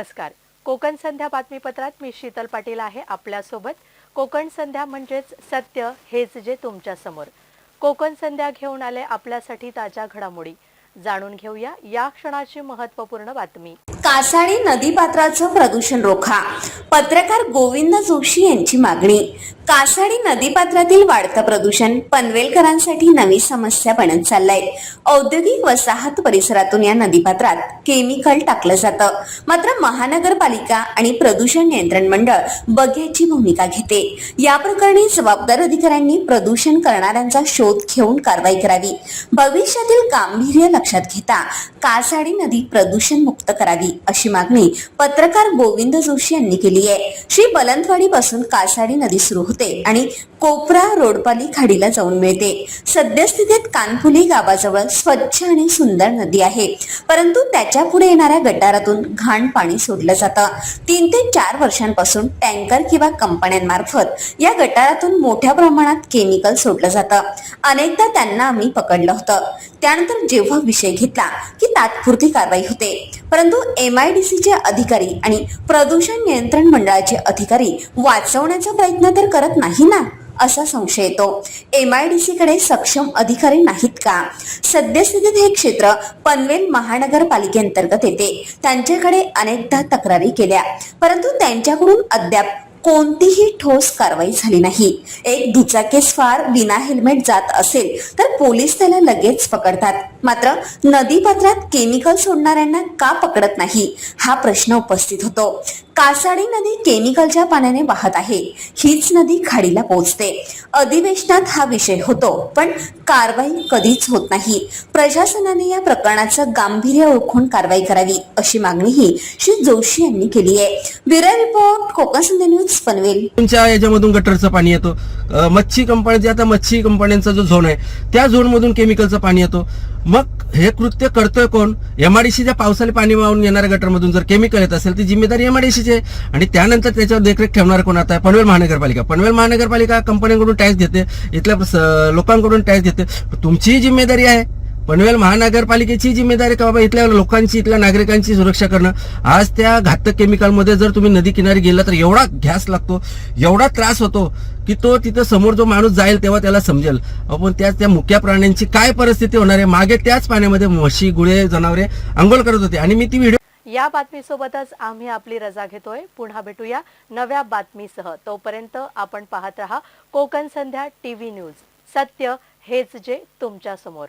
नमस्कार. कोकण संध्या बातमीपत्रात मी शीतल पाटील आहे आपल्यासोबत. कोकण संध्या म्हणजेच सत्य हेच जे तुमच्यासमोर. कोकण संध्या घेऊन आले आपल्यासाठी ताज्या घडामोडी. जाणून घेऊया या क्षणाची महत्त्वपूर्ण बातमी. कासाळी नदी पात्राचं प्रदूषण रोखा. पत्रकार गोविंद जोशी यांची मागणी. काशाडी नदीपात्रातील वाढतं प्रदूषण पनवेलकरांसाठी नवी समस्या बनत चाललंय. औद्योगिक वसाहत परिसरातून या नदीपात्रात केमिकल टाकलं जातं. मात्र महानगरपालिका आणि प्रदूषण नियंत्रण मंडळ बघ्याची भूमिका घेते. या प्रकरणी जबाबदार अधिकाऱ्यांनी प्रदूषण करणाऱ्यांचा शोध घेऊन कारवाई करावी. भविष्यातील गांभीर्य लक्षात घेता कासाडी नदी प्रदूषण मुक्त करावी अशी मागणी पत्रकार गोविंद जोशी यांनी केली आहे. श्री बलंतवाडी पासून कासाडी नदी सुरू होते. आणि कोपरा रोडपाली खाडीला जाऊन मिळते. सद्यस्थितीत कानफुली गावाजवळ स्वच्छ आणि सुंदर नदी आहे. परंतु त्याच्या पुढे येणाऱ्या गटारातून घाण पाणी सोडलं जातं. तीन ते चार वर्षांपासून टँकर किंवा कंपन्यांमार्फत या गटारातून मोठ्या प्रमाणात केमिकल सोडलं जातं. अनेकदा त्यांना आम्ही पकडलं होतं. त्यानंतर जेव्हा विषय घेतला की तात्पुरती कारवाई होते. परंतु एम आय डी सीचे अधिकारी आणि प्रदूषण नियंत्रण मंडळाचे अधिकारी वाचवण्याचा प्रयत्न तर करत नाही ना? असा संशय येतो. एम आय डी सी कडे सक्षम अधिकारी नाहीत का? सद्यस्थितीत हे क्षेत्र पनवेल महानगरपालिकेअंतर्गत येते. त्यांच्याकडे अनेकदा तक्रारी केल्या. परंतु त्यांच्याकडून अद्याप कोणतीही ठोस कारवाई झाली नाही. एक दुचाकीस्वार विना हेल्मेट जात असेल तर पोलीस त्याला लगेच पकडतात. मात्र नदीपात्रात केमिकल सोडणाऱ्यांना का पकडत नाही? हा प्रश्न उपस्थित होतो. कासाडी नदी केमिकलच्या पाण्याने वाहत आहे. हीच नदी खाडीला पोहोचते. अधिवेशनात हा विषय होतो पण कारवाई कधीच होत नाही. प्रशासनाने या प्रकरणाचं गांभीर्य ओळखून कारवाई करावी अशी मागणीही श्री जोशी यांनी केली आहे. Bureau report Konkan Sandhya news Panvel. तुमच्या याच्यामधून गटरचं पाणी येतो. मच्छी कंपनी आता मच्छी कंपन्यांचा जो झोन आहे त्या झोन मधून केमिकलचं पाणी येतो. मग हे कृत्य करतोय कोण? एमआरडीसीच्या पावसाने पाणी वाहून येणाऱ्या गटरमधून जर केमिकल येत असेल ती जिम्मेदारी एमआरडीसीची आहे. आणि त्यानंतर त्याच्यावर देखरेख ठेवणार कोण आता? पनवेल महानगरपालिका. पनवेल महानगरपालिका कंपन्यांकडून टॅक्स घेते. इथल्या लोकांकडून टॅक्स घेते. तुमचीही जिम्मेदारी आहे. पनवेल महानगरपालिकेची जिम्मेदारी का बाबा? इथल्या लोकांची इथल्या नागरिकांची सुरक्षा करणं. आज त्या घातक केमिकलमध्ये जर तुम्ही नदी किनारी गेला तर एवढा घ्यास लागतो एवढा त्रास होतो की तो तिथं समोर जो माणूस जाईल तेव्हा त्याला समजेल. आपण त्या त्या मुक्या प्राण्यांची काय परिस्थिती होणार आहे? मागे त्याच पाण्यामध्ये म्हशी गुळे जनावरे आंघोळ करत होते. आणि मी ती व्हिडिओ या बातमीसोबतच आम्ही आपली रजा घेतोय. पुन्हा भेटूया नव्या बातमीसह. तोपर्यंत आपण पाहत रहा कोकण संध्या टीव्ही न्यूज. सत्य हेच जे तुमच्यासमोर.